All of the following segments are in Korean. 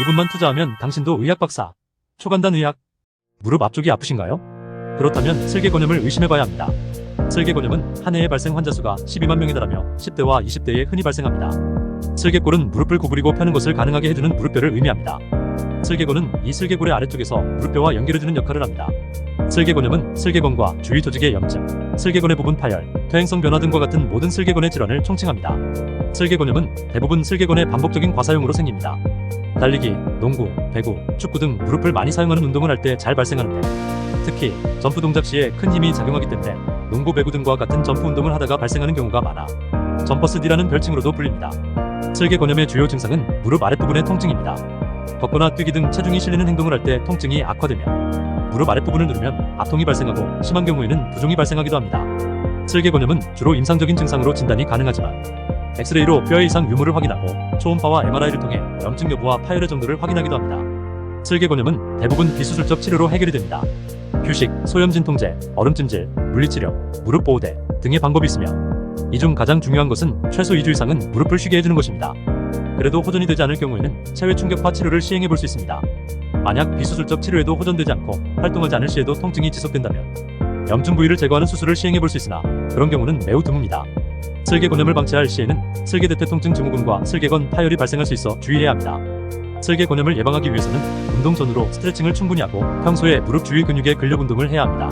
2분만 투자하면 당신도 의학 박사. 초간단 의학. 무릎 앞쪽이 아프신가요? 그렇다면 슬개곤염을 의심해봐야 합니다. 슬개곤염은 한 해에 발생 환자 수가 12만 명에 달하며 10대와 20대에 흔히 발생합니다. 슬개골은 무릎을 구부리고 펴는 것을 가능하게 해주는 무릎뼈를 의미합니다. 슬개골은 이 슬개골의 아래쪽에서 무릎뼈와 연결해주는 역할을 합니다. 슬개곤염은 슬개건과 주위 조직의 염증, 슬개건의 부분 파열, 퇴행성 변화 등과 같은 모든 슬개건의 질환을 총칭합니다. 슬개곤염은 대부분 슬개건의 반복적인 과사용으로 생깁니다. 달리기, 농구, 배구, 축구 등 무릎을 많이 사용하는 운동을 할 때 잘 발생하는데 특히 점프 동작 시에 큰 힘이 작용하기 때문에 농구, 배구 등과 같은 점프 운동을 하다가 발생하는 경우가 많아 점퍼스디라는 별칭으로도 불립니다. 슬개곤염의 주요 증상은 무릎 아랫부분의 통증입니다. 걷거나 뛰기 등 체중이 실리는 행동을 할 때 통증이 악화되며 무릎 아랫부분을 누르면 아통이 발생하고 심한 경우에는 부종이 발생하기도 합니다. 슬개곤염은 주로 임상적인 증상으로 진단이 가능하지만 엑스레이로 뼈의 이상 유무를 확인하고 초음파와 MRI를 통해 염증 여부와 파열의 정도를 확인하기도 합니다. 슬개곤염은 대부분 비수술적 치료로 해결이 됩니다. 휴식, 소염 진통제, 얼음 찜질, 물리치료, 무릎 보호대 등의 방법이 있으며 이 중 가장 중요한 것은 최소 2주 이상은 무릎을 쉬게 해주는 것입니다. 그래도 호전이 되지 않을 경우에는 체외 충격파 치료를 시행해 볼 수 있습니다. 만약 비수술적 치료에도 호전되지 않고 활동하지 않을 시에도 통증이 지속된다면 염증 부위를 제거하는 수술을 시행해 볼 수 있으나 그런 경우는 매우 드뭅니다. 슬개곤염을 방치할 시에는 슬개대퇴 통증 증후군과 슬개건 파열이 발생할 수 있어 주의해야 합니다. 슬개곤염을 예방하기 위해서는 운동 전후로 스트레칭을 충분히 하고 평소에 무릎 주위 근육의 근력 운동을 해야 합니다.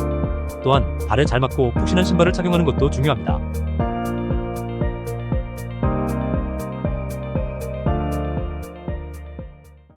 또한 발에 잘 맞고 푹신한 신발을 착용하는 것도 중요합니다.